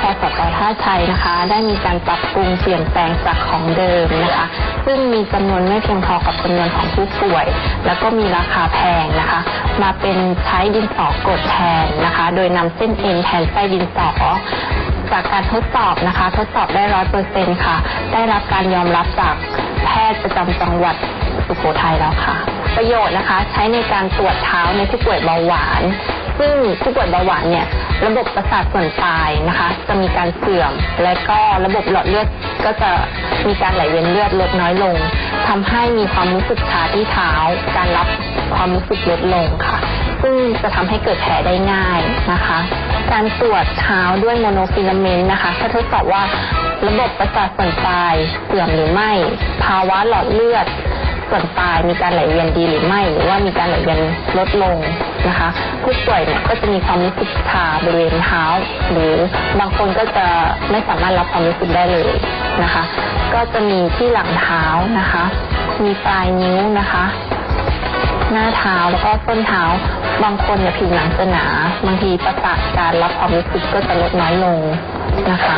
พสตท่าชัยนะคะ ได้มีการปรับปรุงเปลี่ยนแปลงจากของเดิมนะคะ ซึ่งมีจำนวนไม่เพียงพอกับจำนวนของผู้ป่วย แล้วก็มีราคาแพงนะคะ มาเป็นใช้ดินสอกดแทนนะคะ โดยนำเส้นเอ็นแทนไส้ดินสอจากการทดสอบนะคะ ทดสอบได้ร้อยเปอร์เซ็นค่ะ ได้รับการยอมรับจากแพทย์ประจำจังหวัดสุโขทัยแล้วค่ะ ประโยชน์นะคะใช้ในการตรวจเท้าในผู้ป่วยเบาหวาน ซึ่งผู้ป่วยเบาหวานเนี่ย ระบบประสาทส่วนปลายนะคะ จะมีการเสื่อม และก็ระบบหลอดเลือดก็จะมีการไหลเวียนเลือดลดน้อยลงทำให้มีความรู้สึกชาที่เท้า การรับความรู้สึกลดลงค่ะ ซึ่งจะทำให้เกิดแผลได้ง่ายนะคะ การตรวจเท้าด้วยโมโนฟิลาเมนต์นะคะถ้าทดสอบว่าระบบประสาทส่วนปลายเสื่อมหรือไม่ ภาวะหลอดเลือด ส่วนปลายมีการไหลเวียนดีหรือไม่ หรือว่ามีการไหลเวียนลดลงนะคะ ผู้ป่วยเนี่ยก็จะมีความรู้สึกชาบริเวณเท้า หรือบางคนก็จะไม่สามารถรับความรู้สึกได้เลยนะคะ ก็จะมีที่หลังเท้านะคะ มีปลายนิ้วนะคะ หน้าเท้าแล้วก็ส้นเท้า บางคนเนี่ยผิวหนังจะหนา บางทีประสาทการรับความรู้สึกก็จะลดน้อยลงนะคะ